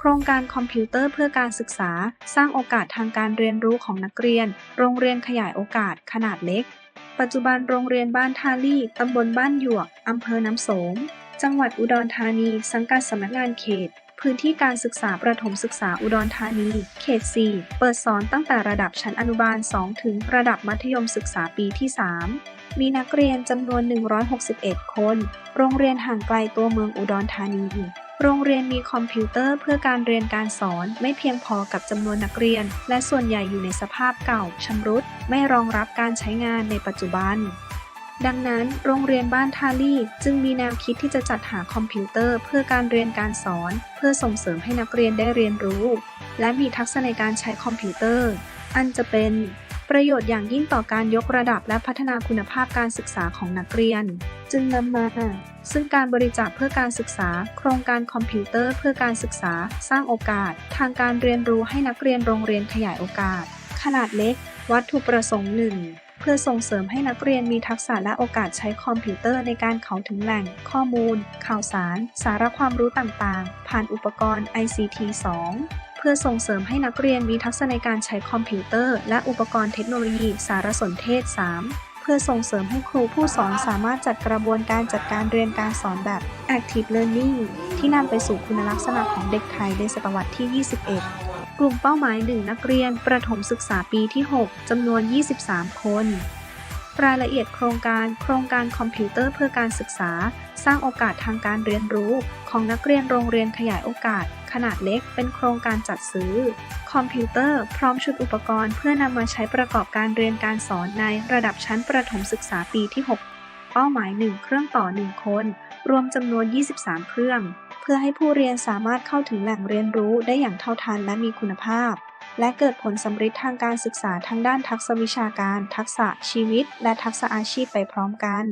โครงการคอมพิวเตอร์เพื่อการศึกษา สร้างโอกาสทางการเรียนรู้ของนักเรียน โรงเรียนขยายโอกาสขนาดเล็ก ปัจจุบันโรงเรียนบ้านทาลี่ ตำบลบ้านหยวก อำเภอน้ำสม จังหวัดอุดรธานี สังกัดสำนักงานเขต พื้นที่การศึกษาประถมศึกษาอุดรธานี เขต 4 เปิดสอนตั้งแต่ระดับชั้นอนุบาล 2 ถึงระดับมัธยมศึกษาปีที่ 3 มีนักเรียนจำนวน 161 คน โรงเรียนห่างไกลตัวเมืองอุดรธานี โรงเรียนมีคอมพิวเตอร์เพื่อการเรียนการสอนไม่เพียงพอกับจำนวนนักเรียน และส่วนใหญ่อยู่ในสภาพเก่าชำรุด ไม่รองรับการใช้งานในปัจจุบัน ดังนั้น โรงเรียนบ้านทาลี่จึงมีแนวคิดที่จะจัดหาคอมพิวเตอร์เพื่อการเรียนการสอน เพื่อส่งเสริมให้นักเรียนได้เรียนรู้ และมีทักษะในการใช้คอมพิวเตอร์ อันจะเป็น ประโยชน์อย่างยิ่งต่อการยกระดับและพัฒนาคุณภาพการศึกษาของนักเรียน จึงนำมา ซึ่งการบริจาคเพื่อการศึกษา โครงการคอมพิวเตอร์เพื่อการศึกษา สร้างโอกาส ทางการเรียนรู้ให้นักเรียนโรงเรียนขยายโอกาส ขนาดเล็ก วัตถุประสงค์หนึ่งเพื่อส่งเสริมให้นักเรียนมีทักษะและโอกาสใช้คอมพิวเตอร์ในการเข้าถึงแหล่ง ข้อมูล ข่าวสาร สาระความรู้ต่างๆ ผ่านอุปกรณ์ ICT 2 เพื่อส่งเสริมให้นักเรียนมีทักษะในการใช้คอมพิวเตอร์ และอุปกรณ์เทคโนโลยีสารสนเทศ 3 เพื่อส่งเสริมให้ครูผู้สอนสามารถจัดกระบวนการจัดการเรียนการสอนแบบ Active Learning ที่นำไปสู่คุณลักษณะของเด็กไทยในศตวรรษที่ 21 กลุ่มเป้าหมาย 1 นักเรียน ประถมศึกษาปีที่ 6จำนวน 23 คนรายละเอียดโครงการ โครงการคอมพิวเตอร์เพื่อการศึกษา สร้างโอกาสทางการเรียนรู้ ของนักเรียนโรงเรียนขยายโอกาส ขนาดเล็กเป็นโครงการจัดซื้อ คอมพิวเตอร์พร้อมชุดอุปกรณ์เพื่อนำมาใช้ประกอบการเรียนการสอนในระดับชั้นประถมศึกษาปีที่ 6 เป้าหมาย 1 เครื่องต่อ 1 คน รวมจำนวน 23 เครื่อง เพื่อให้ผู้เรียนสามารถเข้าถึงแหล่งเรียนรู้ได้อย่างเท่าทันและมีคุณภาพ และเกิดผลสำฤทธิ์ทางการศึกษาทั้งด้านทักษะวิชาการ ทักษะชีวิต และทักษะอาชีพไปพร้อมกัน